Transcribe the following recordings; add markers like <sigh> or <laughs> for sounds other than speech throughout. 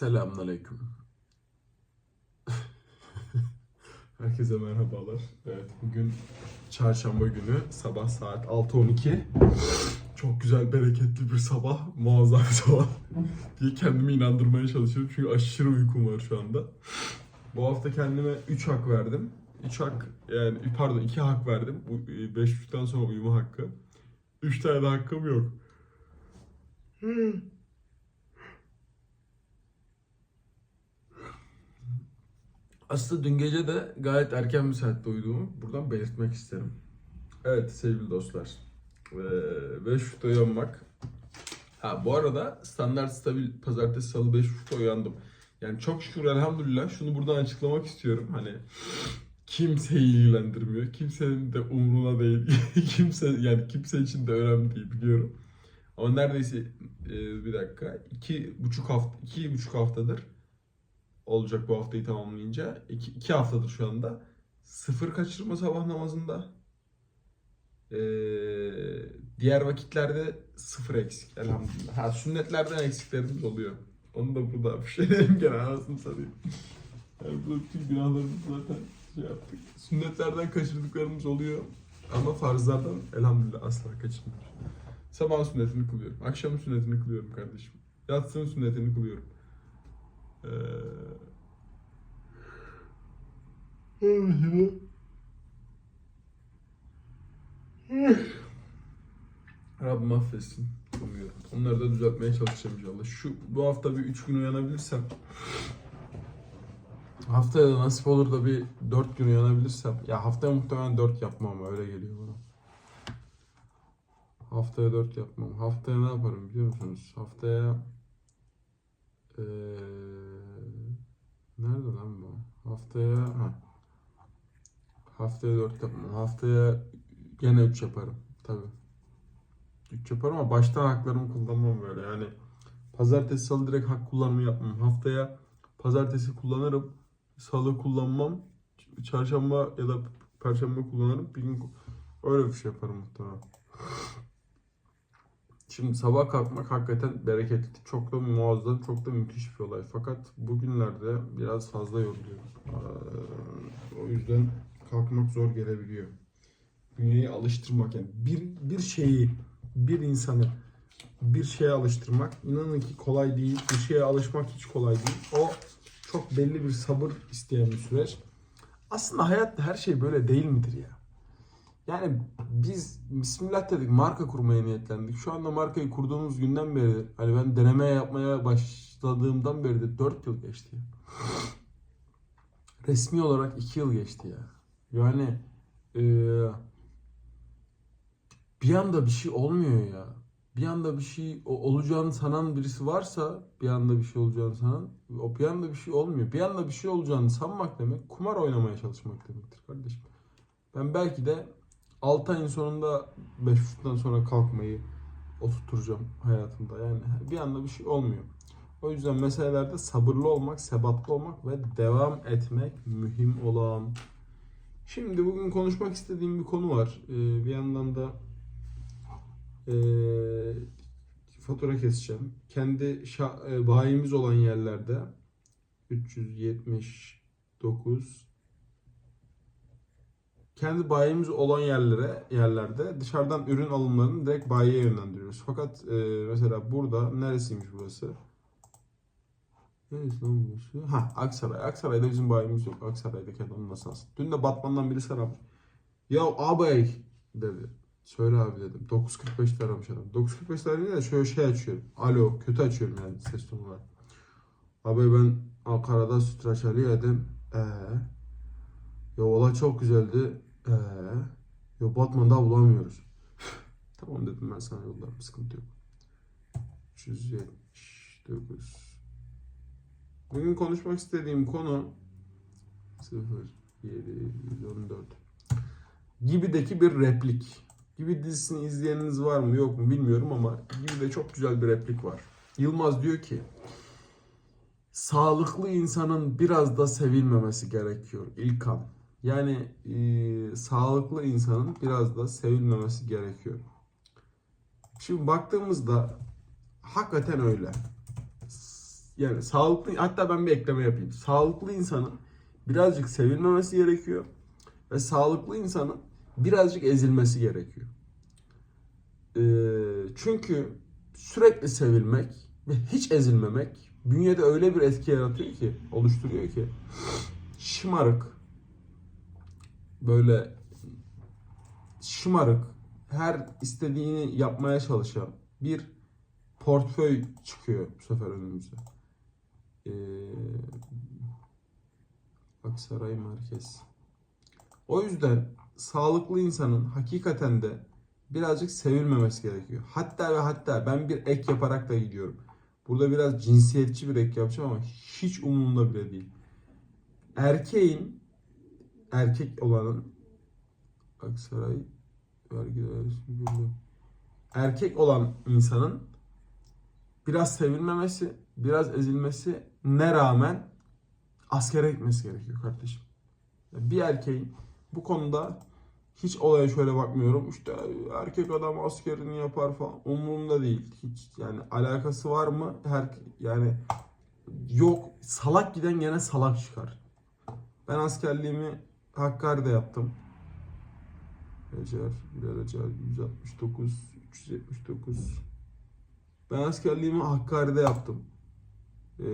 Selamünaleyküm. <laughs> Herkese merhabalar. Evet, bugün çarşamba günü sabah saat 6.12. Çok güzel, bereketli bir sabah, muazzam bir sabah <laughs> diye kendimi inandırmaya çalışıyorum. Çünkü aşırı uykum var şu anda. Bu hafta kendime 3 hak verdim. 3 hak, yani pardon 2 hak verdim. Bu 5.30'dan sonra uyuma hakkı. 3 tane de hakkım yok. Aslında dün gece de gayet erken bir saatte uyuduğumu buradan belirtmek isterim. Evet sevgili dostlar. Ee, Ve şuta uyanmak. Ha bu arada standart stabil pazartesi salı 5 şuta uyandım. Yani çok şükür elhamdülillah şunu buradan açıklamak istiyorum. Hani kimseyi ilgilendirmiyor. Kimsenin de umruna değil. <laughs> kimse yani kimse için de önemli değil biliyorum. Ama neredeyse e, bir dakika iki buçuk hafta iki buçuk haftadır olacak bu haftayı tamamlayınca. İki, iki haftadır şu anda. Sıfır kaçırma sabah namazında. Ee, diğer vakitlerde sıfır eksik elhamdülillah. Ha sünnetlerden eksiklerimiz oluyor. Onu da burada bir şey diyeyim gene anasını satayım. Yani bu bütün günahlarımızı zaten şey yaptık. Sünnetlerden kaçırdıklarımız oluyor. Ama farzlardan elhamdülillah asla kaçırmıyoruz. Sabah sünnetini kılıyorum. Akşam sünnetini kılıyorum kardeşim. Yatsının sünnetini kılıyorum. Ee... Rabbim affetsin. Onları da düzeltmeye çalışacağım inşallah. Şu bu hafta bir üç gün uyanabilirsem haftaya da nasip olur da bir dört gün uyanabilirsem ya haftaya muhtemelen dört yapmam ama öyle geliyor bana. Haftaya dört yapmam. Haftaya ne yaparım biliyor musunuz? Haftaya ee, nerede lan bu? Haftaya ha. Haftaya 4 yapmam. Haftaya gene 3 yaparım. Tabi. 3 yaparım ama baştan haklarımı kullanmam böyle. Yani pazartesi salı direkt hak kullanımı yapmam. Haftaya pazartesi kullanırım. Salı kullanmam. Çarşamba ya da perşembe kullanırım. Bir gün öyle bir şey yaparım muhtemelen. Şimdi sabah kalkmak hakikaten bereketli. Çok da muazzam, çok da müthiş bir olay. Fakat bugünlerde biraz fazla yoruluyorum. Ee, o yüzden kalkmak zor gelebiliyor. Bünyeyi alıştırmak yani bir, bir şeyi, bir insanı bir şeye alıştırmak inanın ki kolay değil. Bir şeye alışmak hiç kolay değil. O çok belli bir sabır isteyen bir süreç. Aslında hayatta her şey böyle değil midir ya? Yani biz Bismillah dedik marka kurmaya niyetlendik. Şu anda markayı kurduğumuz günden beri hani ben deneme yapmaya başladığımdan beri de 4 yıl geçti. <laughs> Resmi olarak 2 yıl geçti ya. Yani eee, bir anda bir şey olmuyor ya. Bir anda bir şey olacağını sanan birisi varsa bir anda bir şey olacağını sanan o bir anda bir şey olmuyor. Bir anda bir şey olacağını sanmak demek kumar oynamaya çalışmak demektir kardeşim. Ben belki de 6 ayın sonunda 5.30'dan sonra kalkmayı oturtacağım hayatımda. Yani bir anda bir şey olmuyor. O yüzden meselelerde sabırlı olmak, sebatlı olmak ve devam etmek mühim olan. Şimdi bugün konuşmak istediğim bir konu var. Ee, bir yandan da ee, fatura keseceğim. Kendi şa- e, bayimiz olan yerlerde 379 kendi bayimiz olan yerlere yerlerde dışarıdan ürün alımlarını direkt bayiye yönlendiriyoruz. Fakat e, mesela burada neresiymiş burası? Neresi lan burası? Ha Aksaray. Aksaray'da bizim bayimiz yok. Aksaray'daki adam nasıl alsın? Dün de Batman'dan birisi aramış. Ya ağabey dedi. Söyle abi dedim. 9.45'te aramış adam. 9.45'te arayınca da şöyle şey açıyorum. Alo. Kötü açıyorum yani ses tonu var. Abi ben Ankara'da süt reçeli yedim. Ee, ya olay çok güzeldi. Ee, ya Batman'da bulamıyoruz. <laughs> tamam dedim ben sana yollarım. Sıkıntı yok. 379 Bugün konuşmak istediğim konu 0 7 114 Gibi'deki bir replik. Gibi dizisini izleyeniniz var mı yok mu bilmiyorum ama Gibi'de çok güzel bir replik var. Yılmaz diyor ki sağlıklı insanın biraz da sevilmemesi gerekiyor İlkan. Yani e, sağlıklı insanın biraz da sevilmemesi gerekiyor. Şimdi baktığımızda hakikaten öyle. yani sağlıklı hatta ben bir ekleme yapayım. Sağlıklı insanın birazcık sevilmemesi gerekiyor ve sağlıklı insanın birazcık ezilmesi gerekiyor. Ee, çünkü sürekli sevilmek ve hiç ezilmemek bünyede öyle bir etki yaratıyor ki, oluşturuyor ki şımarık böyle şımarık her istediğini yapmaya çalışan bir portföy çıkıyor bu sefer önümüze. Ee, Aksaray Merkez. O yüzden sağlıklı insanın hakikaten de birazcık sevilmemesi gerekiyor. Hatta ve hatta ben bir ek yaparak da gidiyorum. Burada biraz cinsiyetçi bir ek yapacağım ama hiç umurumda bile değil. Erkeğin erkek olanın Aksaray vergi. Erkek olan insanın biraz sevilmemesi, biraz ezilmesi ne rağmen askere gitmesi gerekiyor kardeşim. Bir erkeğin bu konuda hiç olaya şöyle bakmıyorum. İşte erkek adam askerini yapar falan. Umurumda değil. Hiç yani alakası var mı? Her yani yok. Salak giden gene salak çıkar. Ben askerliğimi Hakkari'de yaptım. Recer, Bilal Recer 169, 379. Ben askerliğimi Hakkari'de yaptım. Ee,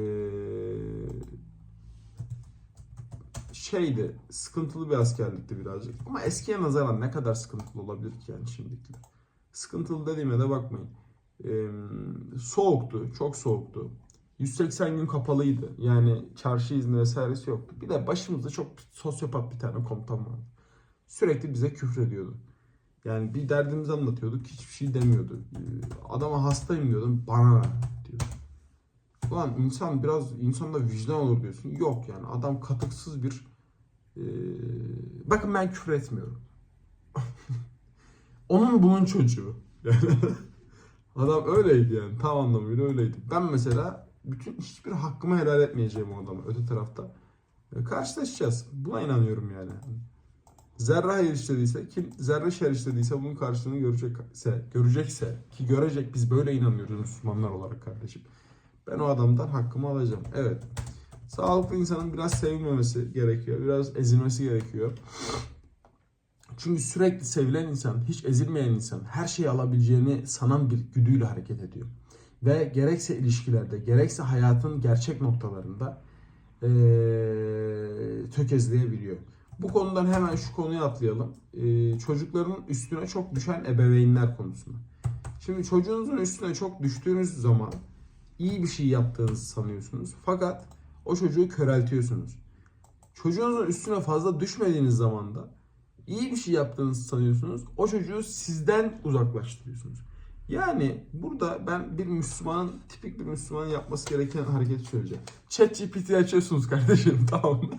şeydi, sıkıntılı bir askerlikti birazcık. Ama eskiye nazaran ne kadar sıkıntılı olabilir ki yani şimdikiler. Sıkıntılı dediğime de bakmayın. Ee, soğuktu, çok soğuktu. 180 gün kapalıydı. Yani çarşı izni vesairesi yoktu. Bir de başımızda çok sosyopat bir tane komutan vardı. Sürekli bize küfrediyordu. Yani bir derdimizi anlatıyorduk, hiçbir şey demiyordu. Ee, Adama hastayım diyordum, bana ne diyordu. Ulan insan biraz insanda vicdan olur diyorsun. Yok yani adam katıksız bir ee, bakın ben küfür etmiyorum. <laughs> Onun bunun çocuğu. <laughs> Yani adam öyleydi yani tam anlamıyla öyleydi. Ben mesela bütün hiçbir hakkımı helal etmeyeceğim o adama öte tarafta. E, Karşılaşacağız. Buna inanıyorum yani. Zerre hayır işlediyse, kim zerre şer işlediyse bunun karşılığını görecekse, görecekse ki görecek biz böyle inanıyoruz Müslümanlar olarak kardeşim. Ben o adamdan hakkımı alacağım. Evet. Sağlıklı insanın biraz sevilmemesi gerekiyor. Biraz ezilmesi gerekiyor. Çünkü sürekli sevilen insan, hiç ezilmeyen insan her şeyi alabileceğini sanan bir güdüyle hareket ediyor. Ve gerekse ilişkilerde, gerekse hayatın gerçek noktalarında eee tökezleyebiliyor. Bu konudan hemen şu konuya atlayalım. Eee, çocukların üstüne çok düşen ebeveynler konusuna. Şimdi çocuğunuzun üstüne çok düştüğünüz zaman iyi bir şey yaptığınızı sanıyorsunuz. Fakat o çocuğu köreltiyorsunuz. Çocuğunuzun üstüne fazla düşmediğiniz zaman da iyi bir şey yaptığınızı sanıyorsunuz. O çocuğu sizden uzaklaştırıyorsunuz. Yani burada ben bir Müslümanın, tipik bir Müslümanın yapması gereken hareketi söyleyeceğim. ChatGPT açıyorsunuz kardeşim <laughs> tamam mı?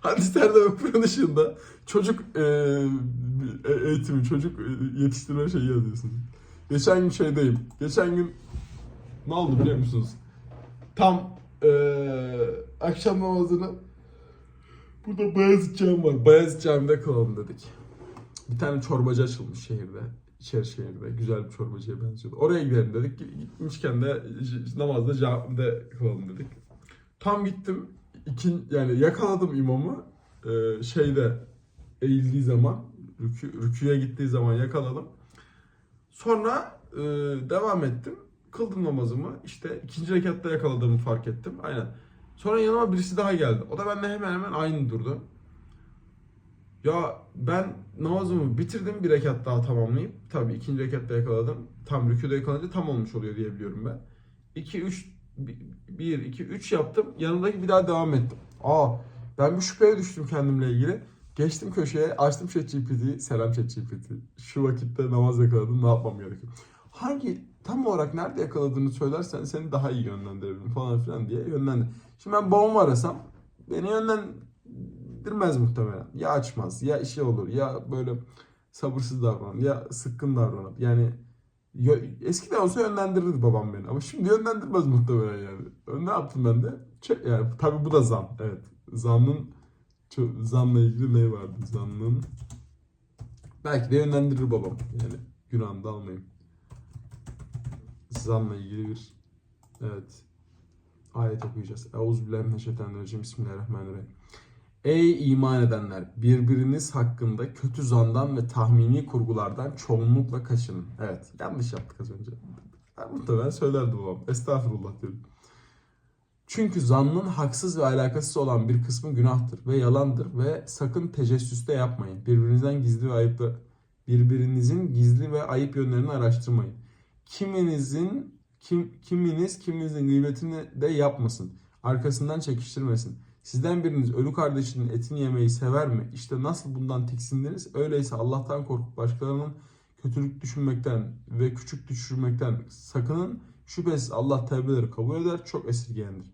Hadislerde Kur'an ışığında çocuk e, e- eğitimi, çocuk e, yetiştirme şeyi yazıyorsunuz. Geçen gün şeydeyim. Geçen gün ne oldu biliyor musunuz? Tam eee akşam namazını burada Bayezid Cami var. Bayezid Cami'de kılalım dedik. Bir tane çorbacı açılmış şehirde. İçeri şehirde. Güzel bir çorbacıya benziyordu. Oraya gidelim dedik. Gitmişken de namazda camide kılalım dedik. Tam gittim. İkin, yani yakaladım imamı. Eee, şeyde eğildiği zaman, rükü, rüküye gittiği zaman yakaladım. Sonra e, devam ettim. Kıldım namazımı. İşte ikinci rekatta yakaladığımı fark ettim. Aynen. Sonra yanıma birisi daha geldi. O da benimle hemen hemen aynı durdu. Ya ben namazımı bitirdim bir rekat daha tamamlayıp tabii ikinci rekatta yakaladım. Tam rüküde yakalanınca tam olmuş oluyor diye biliyorum ben. 2 3 1 2 3 yaptım. Yanındaki bir daha devam ettim. Aa ben bir şüpheye düştüm kendimle ilgili. Geçtim köşeye, açtım ChatGPT'yi. Selam ChatGPT. Şu vakitte namaz yakaladım, ne yapmam gerekiyor? Hangi, tam olarak nerede yakaladığını söylersen seni daha iyi yönlendirebilirim falan filan diye yönlendir. Şimdi ben babamı arasam beni yönlendirmez muhtemelen. Ya açmaz, ya işi olur, ya böyle sabırsız davranır, ya sıkkın davranır. Yani eskiden olsa yönlendirirdi babam beni ama şimdi yönlendirmez muhtemelen yani. Ne yaptım ben de? Çe- yani tabii bu da zam. Evet. Zamın zamla ilgili ne vardı? Zamın belki de yönlendirir babam. Yani günahını da almayayım. Zamla ilgili bir evet. ayet okuyacağız. Euzubillahimineşşeytanirracim. Bismillahirrahmanirrahim. Ey iman edenler! Birbiriniz hakkında kötü zandan ve tahmini kurgulardan çoğunlukla kaçının. Evet, yanlış yaptık az önce. Ben muhtemelen söylerdi babam. Estağfurullah diyorum. Çünkü zannın haksız ve alakasız olan bir kısmı günahtır ve yalandır ve sakın tecessüste yapmayın. Birbirinizden gizli ve ayıplı birbirinizin gizli ve ayıp yönlerini araştırmayın. Kiminizin kim, kiminiz kiminizin gıybetini de yapmasın. Arkasından çekiştirmesin. Sizden biriniz ölü kardeşinin etini yemeyi sever mi? İşte nasıl bundan tiksindiniz? Öyleyse Allah'tan korkup başkalarının kötülük düşünmekten ve küçük düşürmekten sakının. Şüphesiz Allah tevbeleri kabul eder, çok esirgeyendir.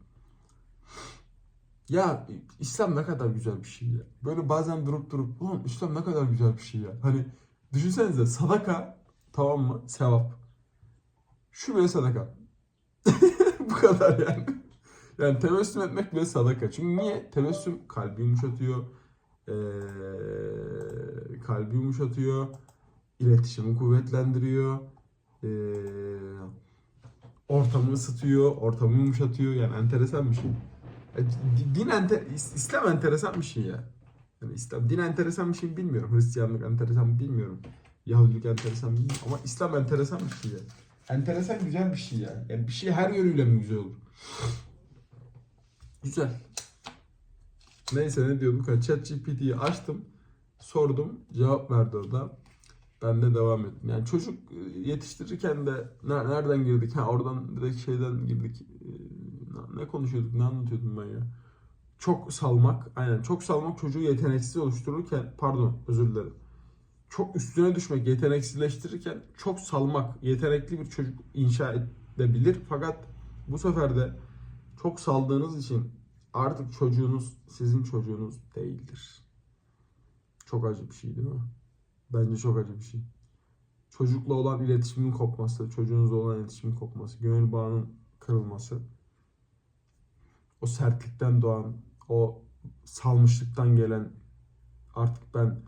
Ya İslam ne kadar güzel bir şey ya. Böyle bazen durup durup ulan İslam ne kadar güzel bir şey ya. Hani düşünsenize sadaka tamam mı? Sevap. Şu bile sadaka. <laughs> Bu kadar yani. Yani tebessüm etmek bile sadaka. Çünkü niye? Tebessüm kalbi yumuşatıyor. Ee, kalbi yumuşatıyor. iletişimi kuvvetlendiriyor. Ee, ortamı ısıtıyor. Ortamı yumuşatıyor. Yani enteresan bir şey. E, di- Din ente, İs- İslam enteresan bir şey ya. Yani İslam din enteresan bir şey mi bilmiyorum. Hristiyanlık enteresan bilmiyorum. Yahudilik enteresan bilmiyorum. Ama İslam enteresan bir şey ya. Enteresan güzel bir şey ya. Yani bir şey her yönüyle mi güzel olur? Güzel. Neyse ne diyorduk? Ha, ChatGPT'yi açtım. Sordum. Cevap verdi orada. Ben de devam ettim. Yani çocuk e, yetiştirirken de ne- nereden girdik? Ha oradan direkt şeyden girdik. E, ne konuşuyorduk? Ne anlatıyordum ben ya? Çok salmak. Aynen. Çok salmak çocuğu yeteneksiz oluştururken pardon özür dilerim. Çok üstüne düşmek, yeteneksizleştirirken çok salmak, yetenekli bir çocuk inşa edebilir. Fakat bu sefer de çok saldığınız için artık çocuğunuz sizin çocuğunuz değildir. Çok acı bir şey değil mi? Bence çok acı bir şey. Çocukla olan iletişimin kopması, çocuğunuzla olan iletişimin kopması, gönül bağının kırılması, o sertlikten doğan, o salmışlıktan gelen artık ben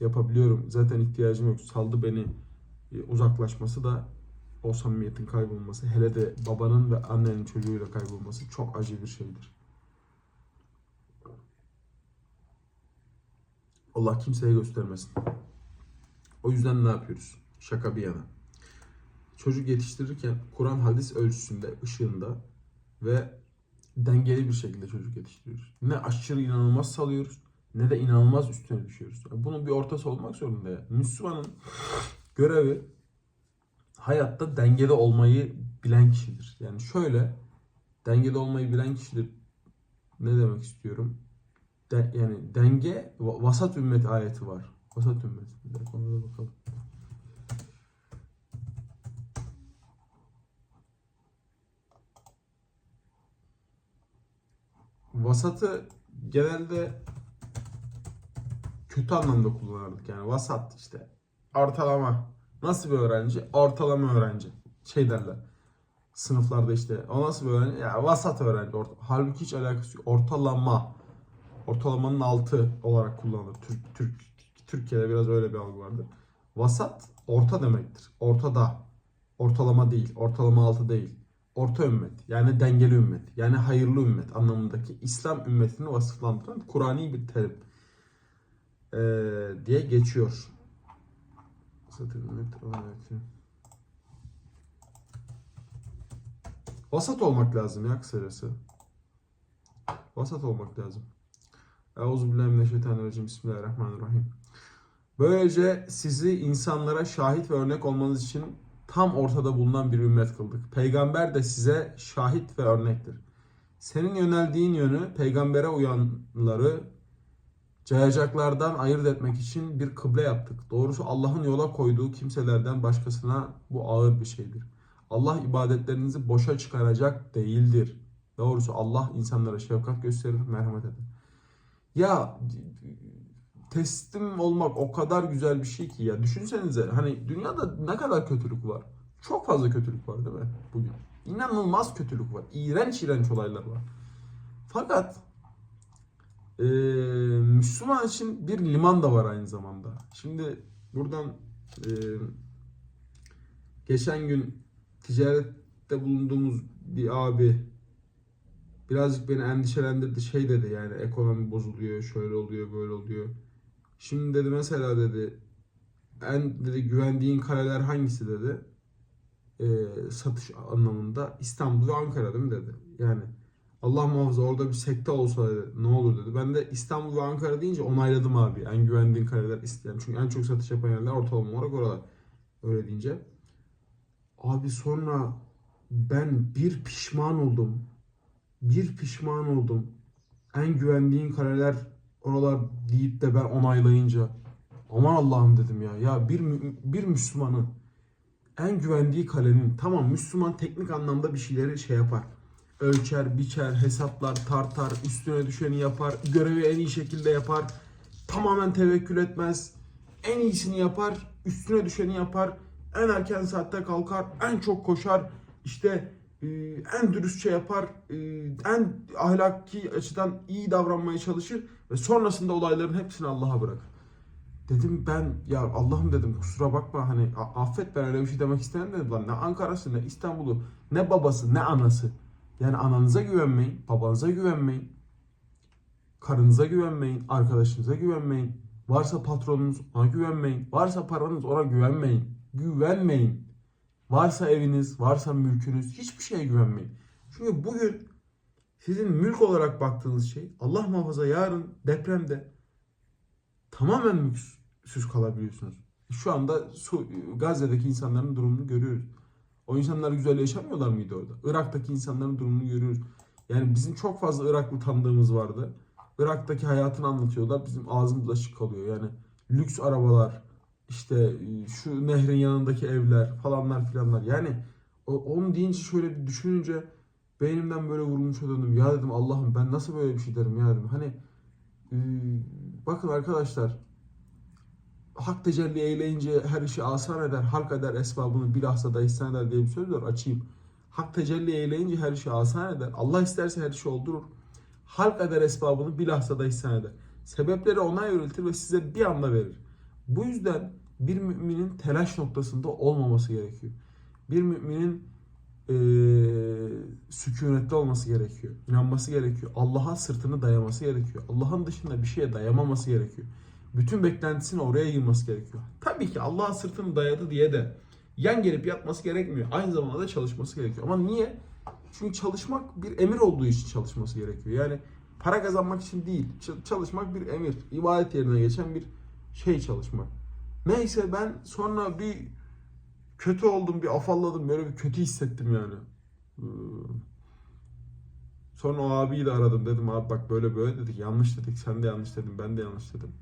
yapabiliyorum, zaten ihtiyacım yok, saldı beni e, uzaklaşması da o samimiyetin kaybolması, hele de babanın ve annenin çocuğuyla kaybolması çok acı bir şeydir. Allah kimseye göstermesin. O yüzden ne yapıyoruz? Şaka bir yana. Çocuk yetiştirirken Kur'an hadis ölçüsünde, ışığında ve dengeli bir şekilde çocuk yetiştiriyoruz. Ne aşırı inanılmaz salıyoruz ne de inanılmaz üstüne düşüyoruz. Bunun bir ortası olmak zorunda ya. Müslümanın görevi hayatta dengede olmayı bilen kişidir. Yani şöyle dengede olmayı bilen kişidir. Ne demek istiyorum? De- yani denge va- vasat ümmet ayeti var. Vasat ümmet. Bir dakika ona bakalım. Vasatı genelde kötü anlamda kullanırdık. Yani vasat işte. Ortalama. Nasıl bir öğrenci? Ortalama öğrenci. Şey derler. Sınıflarda işte. O nasıl bir öğrenci? Ya vasat öğrenci. Orta- Halbuki hiç alakası yok. Ortalama. Ortalamanın altı olarak kullanılır. Türk, Türk, Türkiye'de biraz öyle bir algı vardır. Vasat orta demektir. Ortada. Ortalama değil. Ortalama altı değil. Orta ümmet. Yani dengeli ümmet. Yani hayırlı ümmet anlamındaki İslam ümmetini vasıflandıran Kur'ani bir terim ee, diye geçiyor. Ümmet ayeti. Vasat olmak lazım ya kısacası. Vasat olmak lazım. Euzubillahimineşşeytanirracim. Bismillahirrahmanirrahim. Böylece sizi insanlara şahit ve örnek olmanız için tam ortada bulunan bir ümmet kıldık. Peygamber de size şahit ve örnektir. Senin yöneldiğin yönü peygambere uyanları cayacaklardan ayırt etmek için bir kıble yaptık. Doğrusu Allah'ın yola koyduğu kimselerden başkasına bu ağır bir şeydir. Allah ibadetlerinizi boşa çıkaracak değildir. Doğrusu Allah insanlara şefkat gösterir, merhamet eder. Ya teslim olmak o kadar güzel bir şey ki ya düşünsenize hani dünyada ne kadar kötülük var. Çok fazla kötülük var değil mi bugün? İnanılmaz kötülük var. İğrenç iğrenç olaylar var. Fakat eee, Müslüman için bir liman da var aynı zamanda. Şimdi buradan eee, geçen gün ticarette bulunduğumuz bir abi birazcık beni endişelendirdi. Şey dedi yani ekonomi bozuluyor, şöyle oluyor, böyle oluyor. Şimdi dedi mesela dedi en dedi güvendiğin kaleler hangisi dedi. Ee, satış anlamında İstanbul ve Ankara değil mi dedi. Yani Allah muhafaza orada bir sekte olsa ne olur dedi. Ben de İstanbul ve Ankara deyince onayladım abi. En güvendiğin kaleler isteyen. Çünkü en çok satış yapan yerler ortalama olarak oralar. Öyle deyince. Abi sonra ben bir pişman oldum. Bir pişman oldum. En güvendiğin kaleler oralar deyip de ben onaylayınca. Aman Allah'ım dedim ya. Ya bir, bir Müslümanın en güvendiği kalenin tamam Müslüman teknik anlamda bir şeyleri şey yapar. Ölçer, biçer, hesaplar, tartar, üstüne düşeni yapar, görevi en iyi şekilde yapar. Tamamen tevekkül etmez. En iyisini yapar, üstüne düşeni yapar. En erken saatte kalkar, en çok koşar. İşte e, en dürüstçe yapar, e, en ahlaki açıdan iyi davranmaya çalışır ve sonrasında olayların hepsini Allah'a bırakır. Dedim ben ya Allah'ım dedim kusura bakma hani affet ben öyle bir şey demek istemem dedim lan ne Ankara'sı ne İstanbul'u ne babası ne anası. Yani ananıza güvenmeyin, babanıza güvenmeyin, karınıza güvenmeyin, arkadaşınıza güvenmeyin. Varsa patronunuz ona güvenmeyin. Varsa paranız ona güvenmeyin. Güvenmeyin. Varsa eviniz, varsa mülkünüz hiçbir şeye güvenmeyin. Çünkü bugün sizin mülk olarak baktığınız şey Allah muhafaza yarın depremde tamamen mülksüz kalabiliyorsunuz. Şu anda Gazze'deki insanların durumunu görüyoruz. O insanlar güzel yaşamıyorlar mıydı orada? Irak'taki insanların durumunu görüyoruz. Yani bizim çok fazla Iraklı tanıdığımız vardı. Irak'taki hayatını anlatıyorlar. Bizim ağzımız açık kalıyor. Yani lüks arabalar, işte şu nehrin yanındaki evler falanlar filanlar. Yani onu deyince şöyle bir düşününce beynimden böyle vurulmuş döndüm. Ya dedim Allah'ım ben nasıl böyle bir şey derim ya dedim. Hani e, bakın arkadaşlar hak tecelli eyleyince her işi asan eder, halk eder esbabını bilhassa da ihsan eder diye bir söz var açayım. Hak tecelli eyleyince her işi asan eder. Allah isterse her işi oldurur. Halk eder esbabını bilhassa da ihsan eder. Sebepleri ona yöneltir ve size bir anda verir. Bu yüzden bir müminin telaş noktasında olmaması gerekiyor. Bir müminin eee sükunetli olması gerekiyor. İnanması gerekiyor. Allah'a sırtını dayaması gerekiyor. Allah'ın dışında bir şeye dayamaması gerekiyor. Bütün beklentisini oraya yığması gerekiyor. Tabii ki Allah'a sırtını dayadı diye de yan gelip yatması gerekmiyor. Aynı zamanda da çalışması gerekiyor. Ama niye? Çünkü çalışmak bir emir olduğu için çalışması gerekiyor. Yani para kazanmak için değil. Çalışmak bir emir. İbadet yerine geçen bir şey çalışmak. Neyse ben sonra bir kötü oldum, bir afalladım. Böyle bir kötü hissettim yani. Ee, Sonra o abiyi de aradım. Dedim abi bak böyle böyle dedik. Yanlış dedik. Sen de yanlış dedin. Ben de yanlış dedim.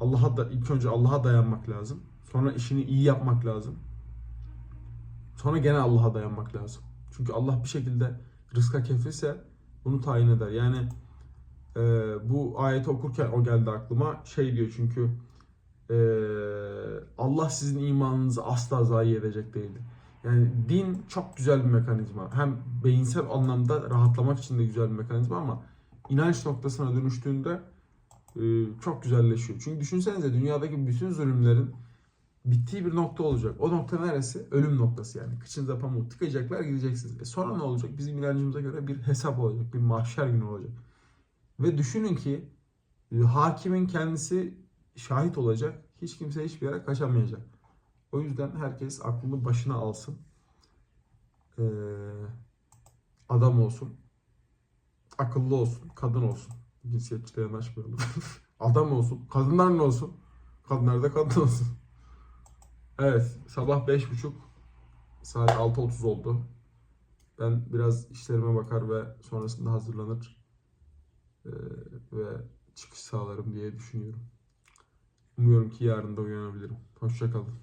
Allah'a da ilk önce Allah'a dayanmak lazım. Sonra işini iyi yapmak lazım. Sonra gene Allah'a dayanmak lazım. Çünkü Allah bir şekilde rızka kefilse bunu tayin eder. Yani e, bu ayeti okurken o geldi aklıma. Şey diyor çünkü e, Allah sizin imanınızı asla zayi edecek değildir. Yani din çok güzel bir mekanizma. Hem beyinsel anlamda rahatlamak için de güzel bir mekanizma ama inanç noktasına dönüştüğünde çok güzelleşiyor. Çünkü düşünsenize dünyadaki bütün zulümlerin bittiği bir nokta olacak. O nokta neresi? Ölüm noktası yani. Kıçınıza pamuk tıkayacaklar gideceksiniz. E sonra ne olacak? Bizim inancımıza göre bir hesap olacak. Bir mahşer günü olacak. Ve düşünün ki e, hakimin kendisi şahit olacak. Hiç kimse hiçbir yere kaçamayacak. O yüzden herkes aklını başına alsın. Ee, adam olsun. Akıllı olsun. Kadın olsun. Cinsiyetçiliğe yanaşmayalım. <laughs> adam olsun. Kadınlar ne olsun? Kadınlar da kadın olsun. Evet. Sabah beş buçuk. Saat 6.30 oldu. Ben biraz işlerime bakar ve sonrasında hazırlanır. Ee, ve çıkış sağlarım diye düşünüyorum. Umuyorum ki yarın da uyanabilirim. Hoşçakalın.